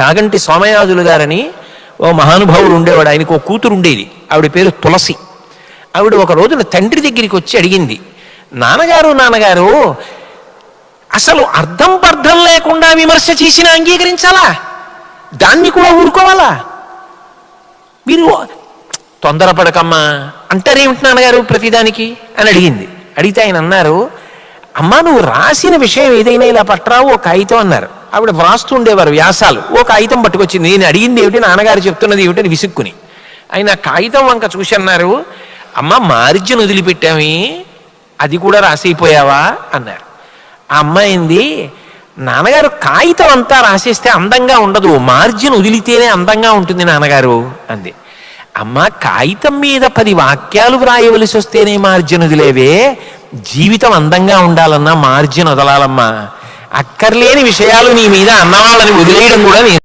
చాగంటి సోమయాజులు గారని ఓ మహానుభావుడు ఉండేవాడు. ఆయనకు ఓ కూతురు ఉండేది. ఆవిడ పేరు తులసి. ఆవిడ ఒక రోజున తండ్రి దగ్గరికి వచ్చి అడిగింది నాన్నగారు నాన్నగారు అసలు అర్థం పర్థం లేకుండా విమర్శ చేసిన అంగీకరించాలా? దాన్ని కూడా ఊరుకోవాలా? మీరు తొందరపడకమ్మా అంటారేమిటి నాన్నగారు ప్రతిదానికి? అని అడిగింది. అడిగితే ఆయన అన్నారు అమ్మా నువ్వు రాసిన విషయం ఏదైనా ఇలా పట్టరావు ఒక కాగితం అన్నారు. ఆవిడ వ్రాస్తూ ఉండేవారు వ్యాసాలు. ఓ కాగితం పట్టుకొచ్చింది. నేను అడిగింది ఏమిటి? నాన్నగారు చెప్తున్నది ఏమిటి అని విసుక్కుని. ఆయన కాగితం వంక చూసి అన్నారు అమ్మ మార్జిన్ వదిలిపెట్టామి. అది కూడా రాసైపోయావా? అన్నారు. ఆ అమ్మాయింది నాన్నగారు కాగితం అంతా రాసేస్తే అందంగా ఉండదు. మార్జిన్ వదిలితేనే అందంగా ఉంటుంది నాన్నగారు. అంది. అమ్మ కాగితం మీద పది వాక్యాలు వ్రాయవలసి వస్తేనే మార్జిన్ వదిలేవే. జీవితం అందంగా ఉండాలన్నా మార్జిన్ వదలాలమ్మా. అక్కర్లేని విషయాలు నీ మీద అన్నవాళ్ళని వదిలేయడం కూడా నీ